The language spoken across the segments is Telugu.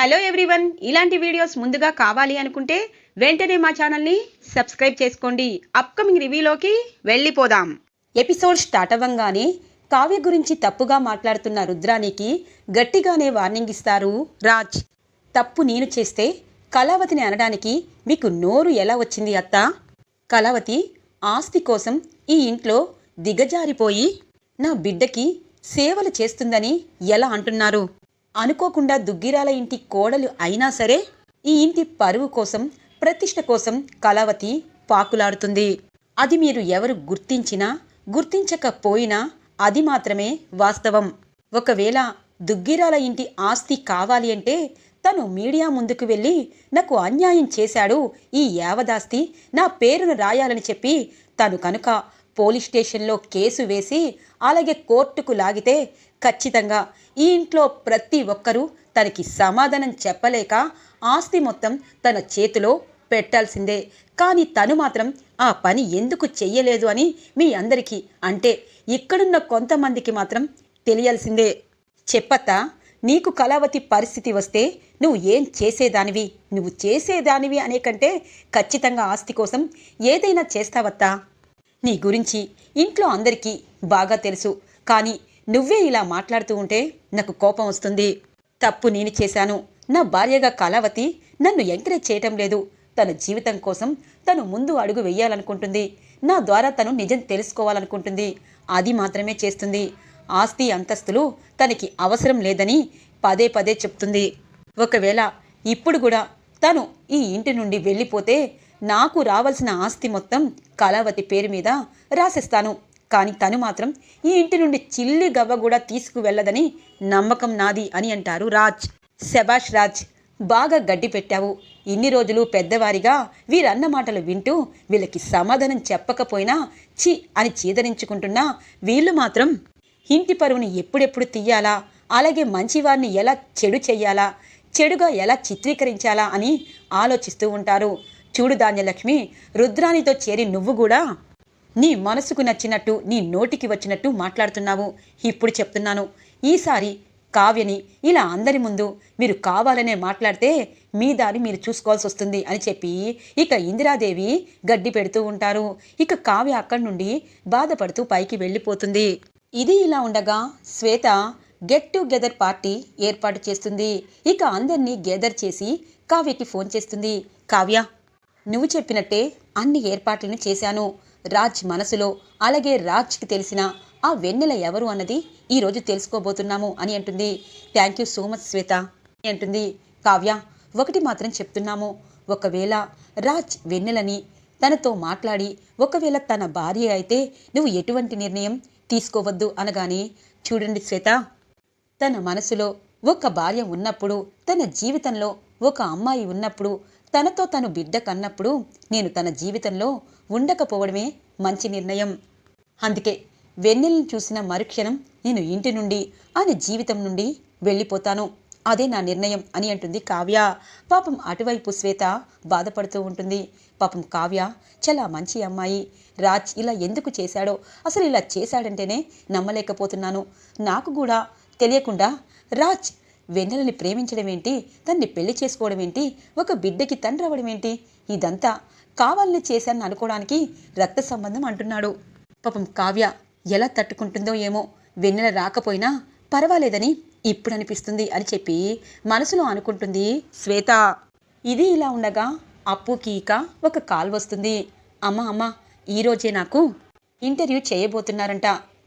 Hello everyone. ఇలాంటి వీడియోస్ ముందుగా కావాలి అనుకుంటే వెంటనే మా ఛానల్ని సబ్స్క్రైబ్ చేసుకోండి. అప్కమింగ్ రివ్యూలోకి వెళ్ళిపోదాం. ఎపిసోడ్ స్టార్ట్ అవ్వంగానే కావ్య గురించి తప్పుగా మాట్లాడుతున్న రుద్రానికి గట్టిగానే వార్నింగ్ ఇస్తారు రాజ్. తప్పు నేను చేస్తే కళావతిని అనడానికి మీకు నోరు ఎలా వచ్చింది అత్త? కళావతి ఆస్తి కోసం ఈ ఇంట్లో దిగజారిపోయి నా బిడ్డకి సేవలు చేస్తుందని ఎలా అంటున్నారు? అనుకోకుండా దుగ్గిరాల ఇంటి కోడలు అయినా సరే ఈ ఇంటి పరువు కోసం ప్రతిష్ట కోసం కళావతి పాకులాడుతుంది. అది మీరు ఎవరు గుర్తించినా గుర్తించకపోయినా అది మాత్రమే వాస్తవం. ఒకవేళ దుగ్గిరాల ఇంటి ఆస్తి కావాలి అంటే తను మీడియా ముందుకు వెళ్ళి నాకు అన్యాయం చేశాడు ఈ యావదాస్తి నా పేరును రాయాలని చెప్పి తను కనుక పోలీస్ స్టేషన్లో కేసు వేసి అలాగే కోర్టుకు లాగితే ఖచ్చితంగా ఈ ఇంట్లో ప్రతి ఒక్కరూ తనకి సమాధానం చెప్పలేక ఆస్తి మొత్తం తన చేతిలో పెట్టాల్సిందే. కానీ తను మాత్రం ఆ పని ఎందుకు చెయ్యలేదు అని మీ అందరికీ అంటే ఇక్కడున్న కొంతమందికి మాత్రం తెలియాల్సిందే. చెప్పత్తా నీకు కళావతి పరిస్థితి వస్తే నువ్వు ఏం చేసేదానివి? నువ్వు చేసేదానివి అనే కంటే ఖచ్చితంగా ఆస్తి కోసం ఏదైనా చేస్తావత్తా? నీ గురించి ఇంట్లో అందరికీ బాగా తెలుసు. కానీ నువ్వే ఇలా మాట్లాడుతూ ఉంటే నాకు కోపం వస్తుంది. తప్పు నేను చేశాను. నా భార్యగా కళావతి నన్ను ఎంకరేజ్ చేయటం లేదు. తన జీవితం కోసం తను ముందు అడుగు వేయాలనుకుంటుంది. నా ద్వారా తను నిజం తెలుసుకోవాలనుకుంటుంది. అది మాత్రమే చేస్తుంది. ఆస్తి అంతస్తులు తనకి అవసరం లేదని పదే పదే చెప్తుంది. ఒకవేళ ఇప్పుడు కూడా తను ఈ ఇంటి నుండి వెళ్ళిపోతే నాకు రావాల్సిన ఆస్తి మొత్తం కళావతి పేరు మీద రాసిస్తాను. కానీ తను మాత్రం ఈ ఇంటి నుండి చిల్లి గవ్వ కూడా తీసుకువెళ్ళదని నమ్మకం నాది అని అంటారు రాజ్. శబాష్ రాజ్ బాగా గడ్డి పెట్టావు. ఇన్ని రోజులు పెద్దవారిగా వీరన్న మాటలు వింటూ వీళ్ళకి సమాధానం చెప్పకపోయినా చి అని చీదరించుకుంటున్నా వీళ్ళు మాత్రం ఇంటి పరువుని ఎప్పుడెప్పుడు తీయాలా అలాగే మంచివారిని ఎలా చెడు చెయ్యాలా? చెడుగా ఎలా చిత్రీకరించాలా అని ఆలోచిస్తూ ఉంటారు. చూడు ధాన్యలక్ష్మి రుద్రానితో చేరి నువ్వు కూడా నీ మనసుకు నచ్చినట్టు నీ నోటికి వచ్చినట్టు మాట్లాడుతున్నావు. ఇప్పుడు చెప్తున్నాను. ఈసారి కావ్యని ఇలా అందరి ముందు మీరు కావాలనే మాట్లాడితే మీ దారి మీరు చూసుకోవాల్సి వస్తుంది అని చెప్పి ఇక ఇందిరాదేవి గడ్డి పెడుతూ ఉంటారు. ఇక కావ్య అక్కడి నుండి బాధపడుతూ పైకి వెళ్ళిపోతుంది. ఇది ఇలా ఉండగా శ్వేత గెట్ టుగెదర్ పార్టీ ఏర్పాటు చేస్తుంది. ఇక అందరినీ గెదర్ చేసి కావ్యకి ఫోన్ చేస్తుంది. కావ్య నువ్వు చెప్పినట్టే అన్ని ఏర్పాట్లను చేశాను. రాజ్ మనసులో అలాగే రాజ్కి తెలిసిన ఆ వెన్నెల ఎవరు అన్నది ఈరోజు తెలుసుకోబోతున్నాము అని అంటుంది. Thank you so much Shweta. అని అంటుంది. కావ్య ఒకటి మాత్రం చెప్తున్నాము. ఒకవేళ రాజ్ వెన్నెలని తనతో మాట్లాడి ఒకవేళ తన భార్య అయితే నువ్వు ఎటువంటి నిర్ణయం తీసుకోవద్దు అనగానే చూడండి శ్వేత తన మనసులో ఒక భార్య ఉన్నప్పుడు తన జీవితంలో ఒక అమ్మాయి ఉన్నప్పుడు తనతో తను బిడ్డ కన్నప్పుడు నేను తన జీవితంలో ఉండకపోవడమే మంచి నిర్ణయం. అందుకే వెన్నెలను చూసిన మరుక్షణం నేను ఇంటి నుండి ఆయన జీవితం నుండి వెళ్ళిపోతాను. అదే నా నిర్ణయం అని అంటుంది కావ్య. పాపం అటువైపు శ్వేత బాధపడుతూ ఉంటుంది. పాపం కావ్య చాలా మంచి అమ్మాయి. రాజ్ ఇలా ఎందుకు చేశాడో అసలు ఇలా చేశాడంటేనే నమ్మలేకపోతున్నాను. నాకు కూడా తెలియకుండా రాజ్ వెన్నెలని ప్రేమించడం ఏంటి తన్ని పెళ్ళి చేసుకోవడం ఏంటి ఒక బిడ్డకి తండ్రి అవ్వడం ఏంటి ఇదంతా కావాలని చేశానని అనుకోవడానికి రక్త సంబంధం అంటున్నాడు. పాపం కావ్య ఎలా తట్టుకుంటుందో ఏమో వెన్నెల రాకపోయినా పర్వాలేదని ఇప్పుడు అనిపిస్తుంది అని చెప్పి మనసులో అనుకుంటుంది శ్వేత. ఇది ఇలా ఉండగా అప్పుకి ఇక ఒక కాల్ వస్తుంది. అమ్మ అమ్మ ఈరోజే నాకు ఇంటర్వ్యూ చేయబోతున్నారంట.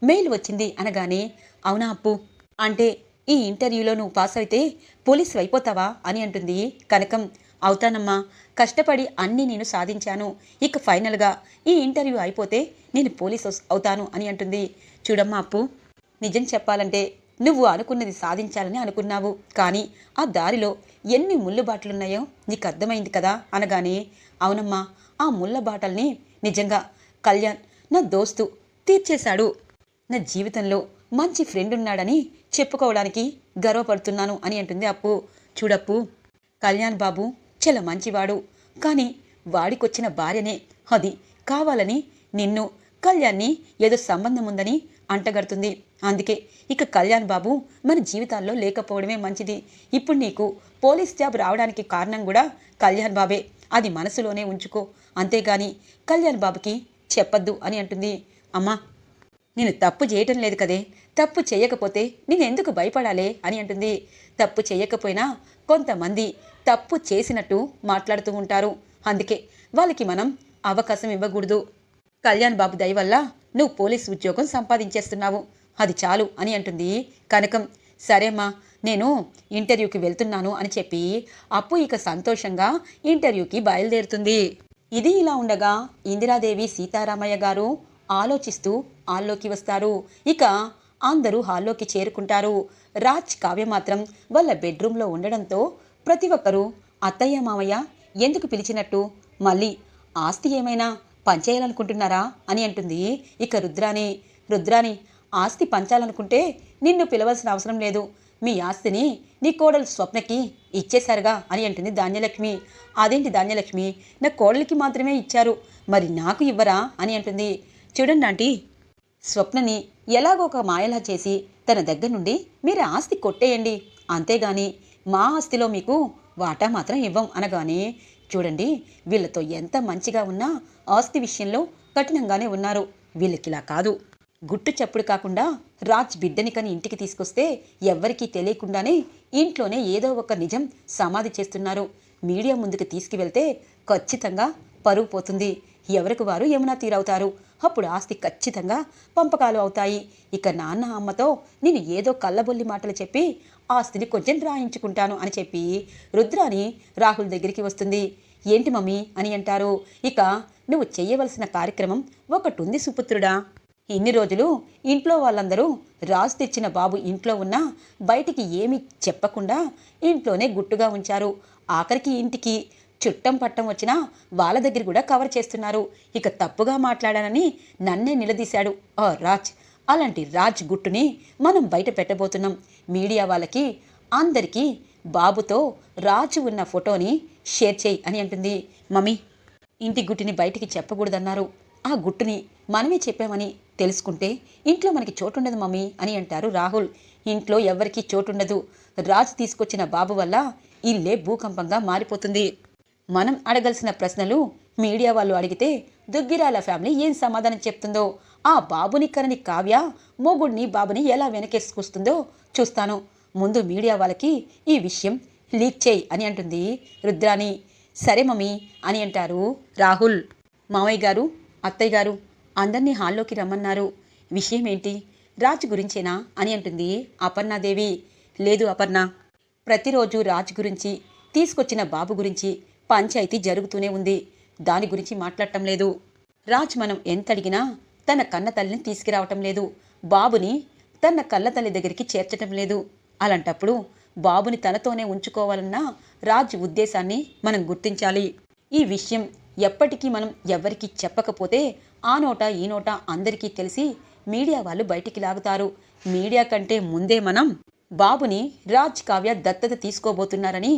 మెయిల్ వచ్చింది అనగానే అవునా అప్పు? అంటే ఈ ఇంటర్వ్యూలో నువ్వు పాస్ అయితే పోలీసు అయిపోతావా అని అంటుంది కనకం. అవుతానమ్మా కష్టపడి అన్నీ నేను సాధించాను. ఇక ఫైనల్గా ఈ ఇంటర్వ్యూ అయిపోతే నేను పోలీస్ అవుతాను అని అంటుంది. చూడమ్మా అప్పు నిజం చెప్పాలంటే నువ్వు అనుకున్నది సాధించాలని అనుకున్నావు. కానీ ఆ దారిలో ఎన్ని ముళ్ళుబాటలున్నాయో నీకు అర్థమైంది కదా అనగానే అవునమ్మా ఆ ముళ్ళబాటల్ని నిజంగా కళ్యాణ్ నా దోస్తు తీర్చేశాడు. నా జీవితంలో మంచి ఫ్రెండ్ ఉన్నాడని చెప్పుకోవడానికి గర్వపడుతున్నాను అని అంటుంది అప్పు. చూడప్పు కళ్యాణ్ బాబు చాలా మంచివాడు. కానీ వాడికొచ్చిన భార్యనే అది. కావాలని నిన్ను కళ్యాణ్ని ఏదో సంబంధం ఉందని అంటగడుతుంది. అందుకే ఇక కళ్యాణ్ బాబు మన జీవితాల్లో లేకపోవడమే మంచిది. ఇప్పుడు నీకు పోలీస్ జాబ్ రావడానికి కారణం కూడా కళ్యాణ్ బాబే. అది మనసులోనే ఉంచుకో. అంతేగాని కళ్యాణ్ బాబుకి చెప్పద్దు అని అంటుంది. అమ్మా నేను తప్పు చేయటం లేదు కదే. తప్పు చేయకపోతే నేనెందుకు భయపడాలే అని అంటుంది. తప్పు చేయకపోయినా కొంతమంది తప్పు చేసినట్టు మాట్లాడుతూ ఉంటారు. అందుకే వాళ్ళకి మనం అవకాశం ఇవ్వకూడదు. కళ్యాణ్ బాబు దయ వల్ల నువ్వు పోలీస్ ఉద్యోగం సంపాదించేస్తున్నావు. అది చాలు అని అంటుంది కనకం. సరేమ్మా నేను ఇంటర్వ్యూకి వెళ్తున్నాను అని చెప్పి అప్పు ఇక సంతోషంగా ఇంటర్వ్యూకి బయలుదేరుతుంది. ఇది ఇలా ఉండగా ఇందిరాదేవి సీతారామయ్య గారు ఆలోచిస్తూ ఆల్లోకి వస్తారు. ఇక అందరూ హాల్లోకి చేరుకుంటారు. రాజ్ కావ్య మాత్రం వాళ్ళ బెడ్రూమ్లో ఉండడంతో ప్రతి ఒక్కరూ అత్తయ్య మామయ్య ఎందుకు పిలిచినట్టు? మళ్ళీ ఆస్తి ఏమైనా పంచేయాలనుకుంటున్నారా? అని అంటుంది ఇక రుద్రాని రుద్రాని ఆస్తి పంచాలనుకుంటే నిన్ను పిలవలసిన అవసరం లేదు. మీ ఆస్తిని నీ కోడలు స్వప్నకి ఇచ్చేశారుగా అని అంటుంది ధాన్యలక్ష్మి. అదేంటి ధాన్యలక్ష్మి? నా కోడలికి మాత్రమే ఇచ్చారు. మరి నాకు ఇవ్వరా? అని అంటుంది. చూడండి ఆంటీ స్వప్నని ఎలాగో ఒక మాయలా చేసి తన దగ్గర నుండి మీరు ఆస్తి కొట్టేయండి. అంతేగాని మా ఆస్తిలో మీకు వాటా మాత్రం ఇవ్వం అనగానే చూడండి వీళ్ళతో ఎంత మంచిగా ఉన్నా ఆస్తి విషయంలో కఠినంగానే ఉన్నారు. వీళ్ళకిలా కాదు. గుట్టు చప్పుడు కాకుండా రాజ్ బిడ్డని కని ఇంటికి తీసుకొస్తే ఎవ్వరికీ తెలియకుండానే ఇంట్లోనే ఏదో ఒక నిజం సమాధి చేస్తున్నారు. మీడియా ముందుకు తీసుకువెళ్తే ఖచ్చితంగా పరువు పోతుంది. ఎవరికి వారు యమునా తీరవుతారు. అప్పుడు ఆస్తి ఖచ్చితంగా పంపకాలు అవుతాయి. ఇక నాన్న అమ్మతో నేను ఏదో కళ్ళబొల్లి మాటలు చెప్పి ఆస్తిని కొంచెం రాయించుకుంటాను అని చెప్పి రుద్రాని రాహుల్ దగ్గరికి వస్తుంది. ఏంటి మమ్మీ అని అంటారు. ఇక నువ్వు చేయవలసిన కార్యక్రమం ఒకటి ఉంది సుపుత్రుడా. ఇన్ని రోజులు ఇంట్లో వాళ్ళందరూ రాజు తెచ్చిన బాబు ఇంట్లో ఉన్నా బయటికి ఏమీ చెప్పకుండా ఇంట్లోనే గుట్టుగా ఉంచారు. ఆఖరికి ఇంటికి చుట్టం పట్టం వచ్చినా వాళ్ళ దగ్గర కూడా కవర్ చేస్తున్నారు. ఇక తప్పుగా మాట్లాడానని నన్నే నిలదీశాడు ఆ రాజ్. అలాంటి రాజ్ గుట్టుని మనం బయట పెట్టబోతున్నాం. మీడియా వాళ్ళకి అందరికీ బాబుతో రాజు ఉన్న ఫోటోని షేర్ చేయి అని అంటుంది. మమ్మీ ఇంటి గుట్టుని బయటికి చెప్పకూడదన్నారు. ఆ గుట్టుని మనమే చెప్పామని తెలుసుకుంటే ఇంట్లో మనకి చోటుండదు మమ్మీ అని అంటారు రాహుల్. ఇంట్లో ఎవరికీ చోటుండదు. రాజు తీసుకొచ్చిన బాబు వల్ల ఇల్లే భూకంపంగా మారిపోతుంది. మనం అడగాల్సిన ప్రశ్నలు మీడియా వాళ్ళు అడిగితే దుగ్గిరాల ఫ్యామిలీ ఏం సమాధానం చెప్తుందో? ఆ బాబుని కరని కావ్య మొగుడిని బాబుని ఎలా వెనకేసుకొస్తుందో చూస్తాను. ముందు మీడియా వాళ్ళకి ఈ విషయం లీక్ చేయి అని అంటుంది రుద్రాని సరే మమ్మీ అని అంటారు రాహుల్. మావయ్య గారు అత్తయ్య గారు అందరినీ హాల్లోకి రమ్మన్నారు. విషయం ఏంటి? రాజు గురించేనా అని అంటుంది అపర్ణాదేవి లేదు అపర్ణ. ప్రతిరోజు రాజ్ గురించి తీసుకొచ్చిన బాబు గురించి పంచాయతీ జరుగుతూనే ఉంది. దాని గురించి మాట్లాడటం లేదు. రాజ్ మనం ఎంత అడిగినా తన కన్న తల్లిని తీసుకురావటం లేదు. బాబుని తన కళ్ళ తల్లి దగ్గరికి చేర్చటం లేదు. అలాంటప్పుడు బాబుని తనతోనే ఉంచుకోవాలన్న రాజ్ ఉద్దేశాన్ని మనం గుర్తించాలి. ఈ విషయం ఎప్పటికీ మనం ఎవరికీ చెప్పకపోతే ఆ నోట ఈ నోట అందరికీ తెలిసి మీడియా వాళ్ళు బయటికి లాగుతారు. మీడియా కంటే ముందే మనం బాబుని రాజ్ కావ్య దత్తత తీసుకోబోతున్నారని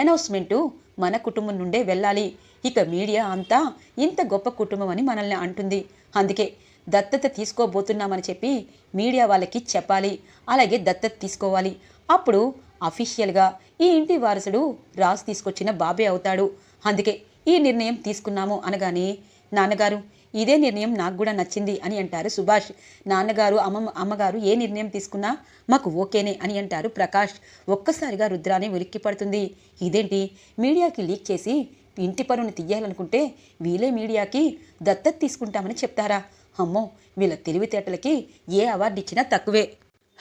అనౌన్స్మెంటు మన కుటుంబం నుండే వెళ్ళాలి. ఇక మీడియా అంతా ఇంత గొప్ప కుటుంబం అని మనల్ని అంటుంది. అందుకే దత్తత తీసుకోబోతున్నామని చెప్పి మీడియా వాళ్ళకి చెప్పాలి. అలాగే దత్తత తీసుకోవాలి. అప్పుడు అఫీషియల్గా ఈ ఇంటి వారసుడు రాజు తీసుకొచ్చిన బాబే అవుతాడు. అందుకే ఈ నిర్ణయం తీసుకున్నాము అనగానే నాన్నగారు ఇదే నిర్ణయం నాకు కూడా నచ్చింది అని అంటారు సుభాష్. నాన్నగారు అమ్మమ్మ అమ్మగారు ఏ నిర్ణయం తీసుకున్నా మాకు ఓకేనే అని అంటారు ప్రకాష్. ఒక్కసారిగా రుద్రాని ఉలిక్కి పడుతుంది. ఇదేంటి? మీడియాకి లీక్ చేసి ఇంటి పనులు తీయాలనుకుంటే వీలే మీడియాకి దత్తత తీసుకుంటామని చెప్తారా? అమ్మో వీళ్ళ తెలివితేటలకి ఏ అవార్డు ఇచ్చినా తక్కువే.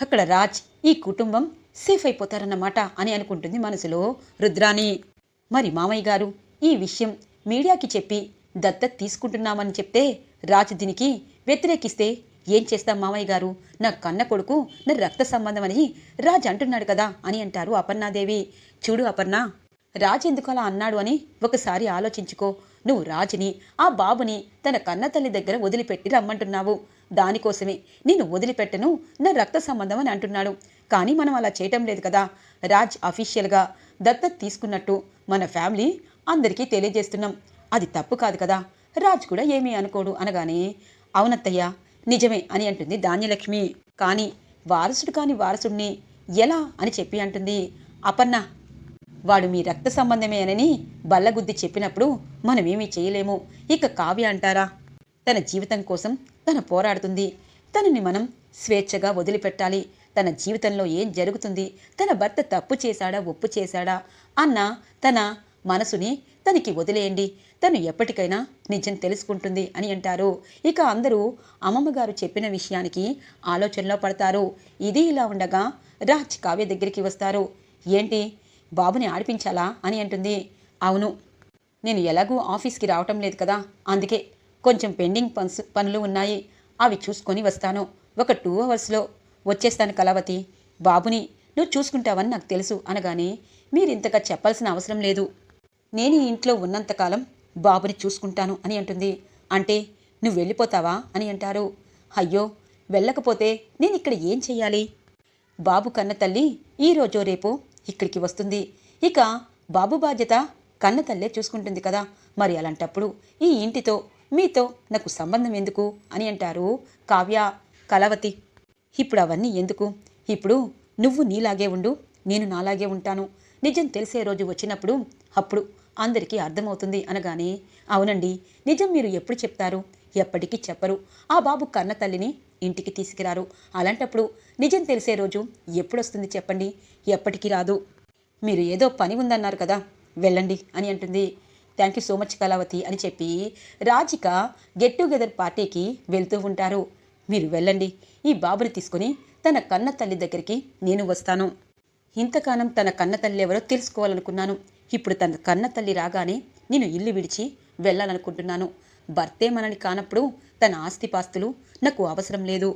అక్కడ రాజ్ ఈ కుటుంబం సేఫ్ అయిపోతారన్నమాట అని అనుకుంటుంది మనసులో రుద్రాని. మరి మామయ్య గారు ఈ విషయం మీడియాకి చెప్పి దత్తత తీసుకుంటున్నామని చెప్తే రాజు దీనికి వ్యతిరేకిస్తే ఏం చేస్తాం మామయ్య గారు? నా కన్న కొడుకు నా రక్త సంబంధం అని రాజు అంటున్నాడు కదా అని అంటారు అపర్ణాదేవి. చూడు అపర్ణ రాజు ఎందుకు అలా అన్నాడు అని ఒకసారి ఆలోచించుకో. నువ్వు రాజుని ఆ బాబుని తన కన్న తల్లి దగ్గర వదిలిపెట్టి రమ్మంటున్నావు. దానికోసమే నేను వదిలిపెట్టను నా రక్త సంబంధం అని అంటున్నాడు. కానీ మనం అలా చేయటం లేదు కదా. రాజ్ అఫీషియల్గా దత్తత తీసుకున్నట్టు మన ఫ్యామిలీ అందరికీ తెలియజేస్తున్నాం. అది తప్పు కాదు కదా. రాజు కూడా ఏమీ అనుకోడు అనగానే అవునత్తయ్య నిజమే అని అంటుంది ధాన్యలక్ష్మి. కానీ వారసుడు కాని వారసుడిని ఎలా అని చెప్పి అంటుంది అపన్న వాడు మీ రక్త సంబంధమేనని బల్లగుద్ది చెప్పినప్పుడు మనమేమీ చేయలేము. ఇక కావ్య అంటారా? తన జీవితం కోసం తను పోరాడుతుంది. తనని మనం స్వేచ్ఛగా వదిలిపెట్టాలి. తన జీవితంలో ఏం జరుగుతుంది? తన భర్త తప్పు చేశాడా? ఒప్పు చేశాడా? అన్న తన మనసుని తనకి వదిలేయండి. తను ఎప్పటికైనా నిజం తెలుసుకుంటుంది అని అంటారు. ఇక అందరూ అమ్మమ్మగారు చెప్పిన విషయానికి ఆలోచనలో పడతారు. ఇది ఇలా ఉండగా రాజ్ కావ్య దగ్గరికి వస్తారు. ఏంటి? బాబుని ఆడిపించాలా అని అంటుంది. అవును. నేను ఎలాగూ ఆఫీస్కి రావటం లేదు కదా. అందుకే కొంచెం పెండింగ్ పన్స్ పనులు ఉన్నాయి. అవి చూసుకొని వస్తాను. ఒక టూ అవర్స్లో వచ్చేస్తాను కళావతి. బాబుని నువ్వు చూసుకుంటావని నాకు తెలుసు అనగానే మీరు ఇంతగా చెప్పాల్సిన అవసరం లేదు. నేను ఈ ఇంట్లో ఉన్నంతకాలం బాబుని చూసుకుంటాను అని అంటుంది. అంటే నువ్వు వెళ్ళిపోతావా? అని అంటారు. అయ్యో వెళ్ళకపోతే నేను ఇక్కడ ఏం చెయ్యాలి? బాబు కన్న తల్లి ఈ రోజో రేపు ఇక్కడికి వస్తుంది. ఇక బాబు బాధ్యత కన్న తల్లే చూసుకుంటుంది కదా. మరి అలాంటప్పుడు ఈ ఇంటితో మీతో నాకు సంబంధం ఎందుకు? అని అంటారు కావ్య కలవతి ఇప్పుడు అవన్నీ ఎందుకు? ఇప్పుడు నువ్వు నీలాగే ఉండు నేను నాలాగే ఉంటాను. నిజం తెలిసే రోజు వచ్చినప్పుడు అప్పుడు అందరికీ అర్థమవుతుంది అనగానే అవునండి నిజం మీరు ఎప్పుడు చెప్తారు? ఎప్పటికీ చెప్పరు. ఆ బాబు కన్న తల్లిని ఇంటికి తీసుకురారు. అలాంటప్పుడు నిజం తెలిసే రోజు ఎప్పుడొస్తుంది చెప్పండి? ఎప్పటికీ రాదు. మీరు ఏదో పని ఉందన్నారు కదా వెళ్ళండి అని అంటుంది. Thank you so much Kalavathi అని చెప్పి రాజిక గెట్ టుగెదర్ పార్టీకి వెళ్తూ ఉంటారు. మీరు వెళ్ళండి. ఈ బాబుని తీసుకుని తన కన్న తల్లి దగ్గరికి నేను వస్తాను. ఇంతకాలం తన కన్న తల్లి ఎవరో తెలుసుకోవాలనుకున్నాను. ఇప్పుడు తన కన్న తల్లి రాగానే నేను ఇల్లు విడిచి వెళ్ళాలనుకుంటున్నాను. భర్తే మనని కానప్పుడు తన ఆస్తిపాస్తులు నాకు అవసరం లేదు.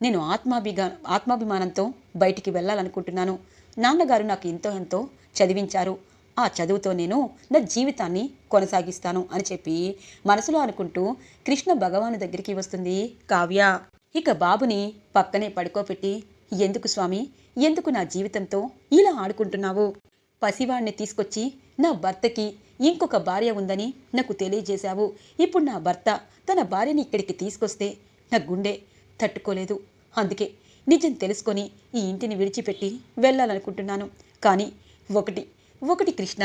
నేను ఆత్మాభిగా ఆత్మాభిమానంతో బయటికి వెళ్ళాలనుకుంటున్నాను. నాన్నగారు నాకు ఎంతో ఎంతో చదివించారు. ఆ చదువుతో నేను నా జీవితాన్ని కొనసాగిస్తాను అని చెప్పి మనసులో అనుకుంటూ కృష్ణ భగవాను దగ్గరికి వస్తుంది. కావ్య ఇక బాబుని పక్కనే పడుకోపెట్టి ఎందుకు స్వామి? ఎందుకు నా జీవితంతో ఇలా ఆడుకుంటున్నావు? పసివాణ్ణి తీసుకొచ్చి నా భర్తకి ఇంకొక భార్య ఉందని నాకు తెలియజేశావు. ఇప్పుడు నా భర్త తన భార్యని ఇక్కడికి తీసుకొస్తే నా గుండె తట్టుకోలేదు. అందుకే నిజం తెలుసుకొని ఈ ఇంటిని విడిచిపెట్టి వెళ్ళాలనుకుంటున్నాను. కానీ ఒకటి ఒకటి కృష్ణ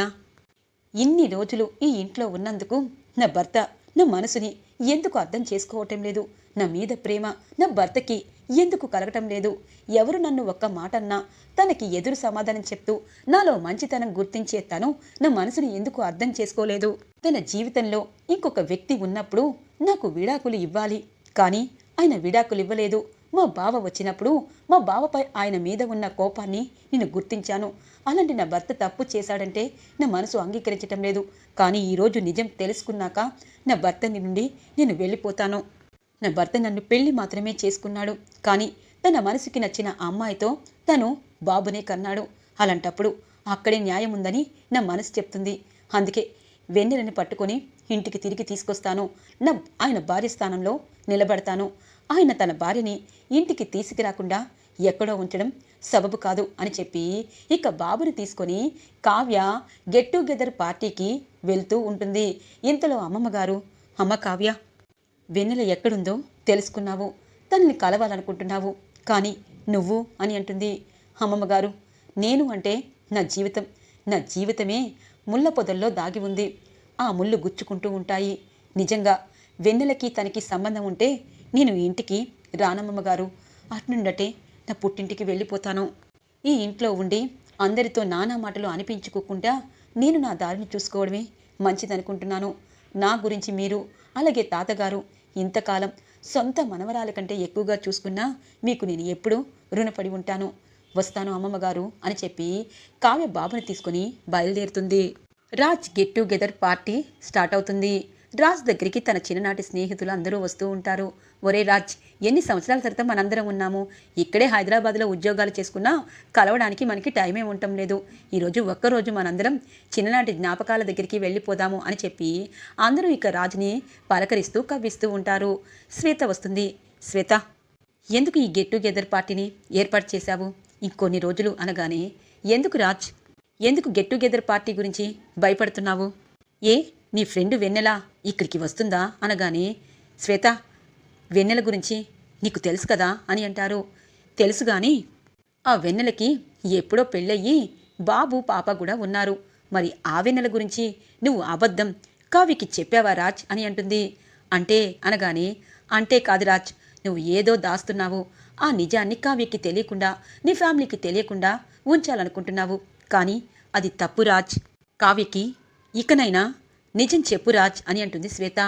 ఇన్ని రోజులు ఈ ఇంట్లో ఉన్నందుకు నా భర్త నా మనసుని ఎందుకు అర్థం చేసుకోవటం లేదు. నా మీద ప్రేమ నా భర్తకి ఎందుకు కలగటం లేదు? ఎవరు నన్ను ఒక్క మాట అన్నా తనకి ఎదురు సమాధానం చెప్తూ నాలో మంచితనం గుర్తించే తను నా మనసుని ఎందుకు అర్థం చేసుకోలేదు? తన జీవితంలో ఇంకొక వ్యక్తి ఉన్నప్పుడు నాకు విడాకులు ఇవ్వాలి. కానీ ఆయన విడాకులు ఇవ్వలేదు. మా బావ వచ్చినప్పుడు మా బావపై ఆయన మీద ఉన్న కోపాన్ని నేను గుర్తించాను. అలాంటి నా భర్త తప్పు చేశాడంటే నా మనసు అంగీకరించటం లేదు. కానీ ఈరోజు నిజం తెలుసుకున్నాక నా భర్త నుండి నేను వెళ్ళిపోతాను. నా భర్త నన్ను పెళ్ళి మాత్రమే చేసుకున్నాడు. కానీ తన మనసుకి నచ్చిన అమ్మాయితో తను బాబునే కన్నాడు. అలాంటప్పుడు అక్కడే న్యాయం ఉందని నా మనసు చెప్తుంది. అందుకే వెన్నెలని పట్టుకొని ఇంటికి తిరిగి తీసుకొస్తాను. నా ఆయన భార్య స్థానంలో నిలబడతాను. ఆయన తన భార్యని ఇంటికి తీసుకురాకుండా ఎక్కడో ఉంచడం సబబు కాదు అని చెప్పి ఇక బాబుని తీసుకొని కావ్య గెట్ టుగెదర్ పార్టీకి వెళ్తూ ఉంటుంది. ఇంతలో అమ్మమ్మ గారు అమ్మ కావ్య వెన్నెల ఎక్కడుందో తెలుసుకున్నావు. తనని కలవాలనుకుంటున్నావు. కానీ నువ్వు అని అంటుంది. అమ్మమ్మగారు నేను అంటే నా జీవితం నా జీవితమే ముళ్ళ పొదల్లో దాగి ఉంది. ఆ ముళ్ళు గుచ్చుకుంటూ ఉంటాయి. నిజంగా వెన్నెలకి తనకి సంబంధం ఉంటే నేను ఇంటికి రానమ్మమ్మ గారు అట్నుండటే నా పుట్టింటికి వెళ్ళిపోతాను. ఈ ఇంట్లో ఉండి అందరితో నానా మాటలు అనిపించుకోకుండా నేను నా దారిని చూసుకోవడమే మంచిదనుకుంటున్నాను. నా గురించి మీరు అలాగే తాతగారు ఇంతకాలం సొంత మనవరాల కంటే ఎక్కువగా చూసుకున్నా మీకు నేను ఎప్పుడూ రుణపడి ఉంటాను. వస్తాను అమ్మమ్మ గారు అని చెప్పి కావ్య బాబుని తీసుకుని బయలుదేరుతుంది. Raj get together party start అవుతుంది. రాజ్ దగ్గరికి తన చిన్ననాటి స్నేహితులు అందరూ వస్తూ ఉంటారు. ఒరే రాజ్ ఎన్ని సంవత్సరాల తర్వాత మనందరం ఉన్నాము. ఇక్కడే హైదరాబాద్లో ఉద్యోగాలు చేసుకున్నా కలవడానికి మనకి టైమే ఉండటం లేదు. ఈరోజు ఒక్కరోజు మనందరం చిన్ననాటి జ్ఞాపకాల దగ్గరికి వెళ్ళిపోదాము అని చెప్పి అందరూ ఇక రాజుని పలకరిస్తూ కవ్విస్తూ ఉంటారు. శ్వేత వస్తుంది. శ్వేత ఎందుకు ఈ గెట్ టుగెదర్ పార్టీని ఏర్పాటు చేశావు? ఇంకొన్ని రోజులు అనగానే ఎందుకు రాజ్ ఎందుకు గెట్ టుగెదర్ పార్టీ గురించి భయపడుతున్నావు? ఏ నీ ఫ్రెండ్ వెన్నెల ఇక్కడికి వస్తుందా అనగానే శ్వేత వెన్నెల గురించి నీకు తెలుసు కదా అని అంటారు. తెలుసు గాని ఆ వెన్నెలకి ఎప్పుడో పెళ్ళయ్యి బాబు పాప కూడా ఉన్నారు. మరి ఆ వెన్నెల గురించి నువ్వు అబద్ధం కావ్యకి చెప్పావా రాజ్ అని అంటుంది. అంటే అనగానే అంటే కాదు రాజ్ నువ్వు ఏదో దాస్తున్నావు. ఆ నిజాన్ని కావ్యకి తెలియకుండా నీ ఫ్యామిలీకి తెలియకుండా ఉంచాలనుకుంటున్నావు. కానీ అది తప్పు రాజ్. కావ్యకి ఇకనైనా నిజం చెప్పు రాజ్ అని అంటుంది శ్వేత.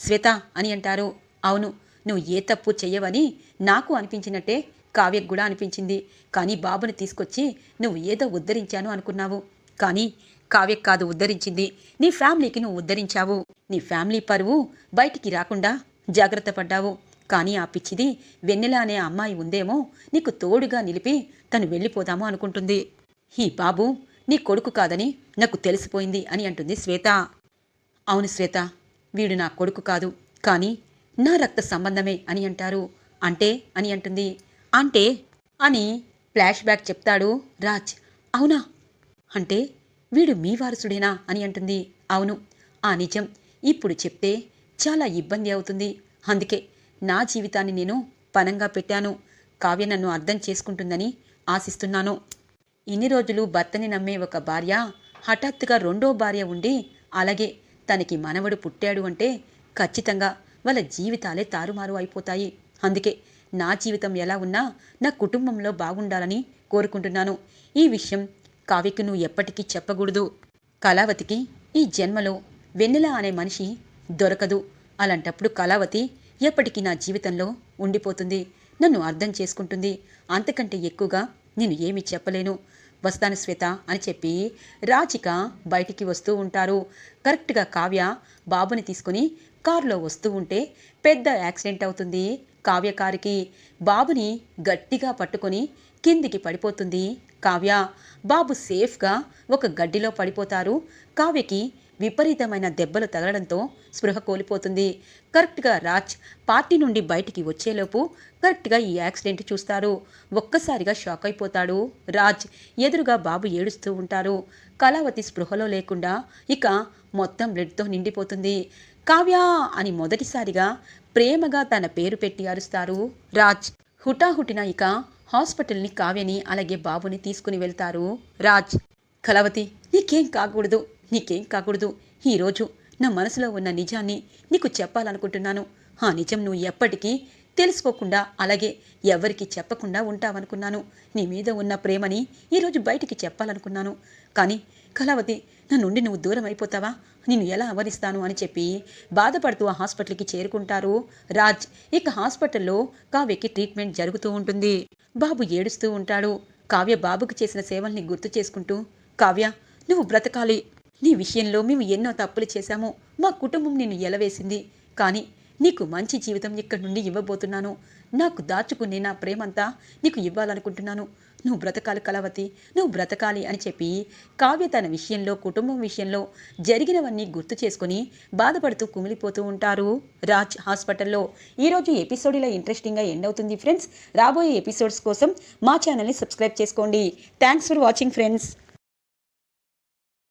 శ్వేత అని అంటారు. అవును నువ్వు ఏ తప్పు చెయ్యవని నాకు అనిపించినట్టే కావ్యకు కూడా అనిపించింది. కానీ బాబుని తీసుకొచ్చి నువ్వు ఏదో ఉద్ధరించాను అనుకున్నావు. కానీ కావ్యకు కాదు ఉద్ధరించింది. నీ ఫ్యామిలీకి నువ్వు ఉద్ధరించావు. నీ ఫ్యామిలీ పరువు బయటికి రాకుండా జాగ్రత్త పడ్డావు. కానీ ఆ పిచ్చిది వెన్నెల అనే అమ్మాయి ఉందేమో నీకు తోడుగా నిలిపి తను వెళ్ళిపోదాము అనుకుంటుంది. ఈ బాబు నీ కొడుకు కాదని నాకు తెలిసిపోయింది అని అంటుంది శ్వేత. అవును శ్వేత వీడు నా కొడుకు కాదు. కానీ నా రక్త సంబంధమే అని అంటారు. అంటే? అని అంటుంది. అంటే? అని ఫ్లాష్ బ్యాక్ చెప్తాడు రాజ్. అవునా? అంటే? వీడు మీ వారసుడేనా? అని అంటుంది. అవును. ఆ నిజం. ఇప్పుడు చెప్తే చాలా ఇబ్బంది అవుతుంది. అందుకే నా జీవితాన్ని నేను పనంగా పెట్టాను. కావ్య నన్ను అర్థం చేసుకుంటుందని ఆశిస్తున్నాను. ఇన్ని రోజులు భర్తని నమ్మే ఒక భార్య హఠాత్తుగా రెండో భార్య ఉండి అలాగే తనకి మనవడు పుట్టాడు అంటే ఖచ్చితంగా వాళ్ళ జీవితాలే తారుమారు అయిపోతాయి. అందుకే నా జీవితం ఎలా ఉన్నా నా కుటుంబంలో బాగుండాలని కోరుకుంటున్నాను. ఈ విషయం కావ్యకు నువ్వు ఎప్పటికీ చెప్పకూడదు. కళావతికి ఈ జన్మలో వెన్నెల అనే మనిషి దొరకదు. అలాంటప్పుడు కళావతి ఎప్పటికీ నా జీవితంలో ఉండిపోతుంది. నన్ను అర్థం చేసుకుంటుంది. అంతకంటే ఎక్కువగా నేను ఏమి చెప్పలేను. వస్తాను శ్వేత అని చెప్పి రాచిక బయటికి వస్తూ ఉంటారు. కరెక్ట్గా కావ్య బాబుని తీసుకుని కారులో వస్తూ ఉంటే పెద్ద యాక్సిడెంట్ అవుతుంది కావ్య కారుకి. బాబుని గట్టిగా పట్టుకొని కిందికి పడిపోతుంది కావ్య. బాబు సేఫ్గా ఒక గడ్డిలో పడిపోతారు. కావ్యకి విపరీతమైన దెబ్బలు తగలడంతో స్పృహ కోల్పోతుంది. కరెక్ట్గా రాజ్ పార్టీ నుండి బయటికి వచ్చేలోపు కరెక్ట్గా ఈ యాక్సిడెంట్ చూస్తారు. ఒక్కసారిగా షాక్ అయిపోతాడు. రాజ్ ఎదురుగా బాబు ఏడుస్తూ ఉంటారు. కళావతి స్పృహలో లేకుండా ఇక మొత్తం బ్లడ్తో నిండిపోతుంది. కావ్య అని మొదటిసారిగా ప్రేమగా తన పేరు పెట్టి అరుస్తారు రాజ్. హుటాహుటిన ఇక హాస్పిటల్ని కావ్యని అలాగే బాబుని తీసుకుని వెళ్తారు రాజ్. కలవతి నీకేం కాకూడదు. నీకేం కాకూడదు. ఈరోజు నా మనసులో ఉన్న నిజాన్ని నీకు చెప్పాలనుకుంటున్నాను. ఆ నిజం నువ్వు ఎప్పటికీ తెలుసుకోకుండా అలాగే ఎవరికి చెప్పకుండా ఉంటావనుకున్నాను. నీ మీద ఉన్న ప్రేమని ఈరోజు బయటికి చెప్పాలనుకున్నాను. కానీ కళావతి నా నుండి నువ్వు దూరం అయిపోతావా? నేను ఎలా అవరిస్తాను అని చెప్పి బాధపడుతూ ఆ హాస్పిటల్కి చేరుకుంటారు రాజ్. ఇక హాస్పిటల్లో కావ్యకి ట్రీట్మెంట్ జరుగుతూ ఉంటుంది. బాబు ఏడుస్తూ ఉంటాడు. కావ్య బాబుకు చేసిన సేవల్ని గుర్తు చేసుకుంటూ కావ్య నువ్వు బ్రతకాలి. నీ విషయంలో మేము ఎన్నో తప్పులు చేశాము మా కుటుంబం నిన్ను ఎలవేసింది. కానీ నీకు మంచి జీవితం ఇక్కడి నుండి ఇవ్వబోతున్నాను. నాకు దాచుకునే నా ప్రేమంతా నీకు ఇవ్వాలనుకుంటున్నాను. నువ్వు బ్రతకాలి కలవతి నువ్వు బ్రతకాలి అని చెప్పి కావ్య తన విషయంలో కుటుంబం విషయంలో జరిగినవన్నీ గుర్తు చేసుకుని బాధపడుతూ కుమిలిపోతూ ఉంటారు. రాజ్ హాస్పిటల్లో ఈరోజు ఎపిసోడ్ ఇలా ఇంట్రెస్టింగ్గా ఎండ్ అవుతుంది ఫ్రెండ్స్. రాబోయే ఎపిసోడ్స్ కోసం మా ఛానల్ని సబ్స్క్రైబ్ చేసుకోండి. Thanks for watching friends.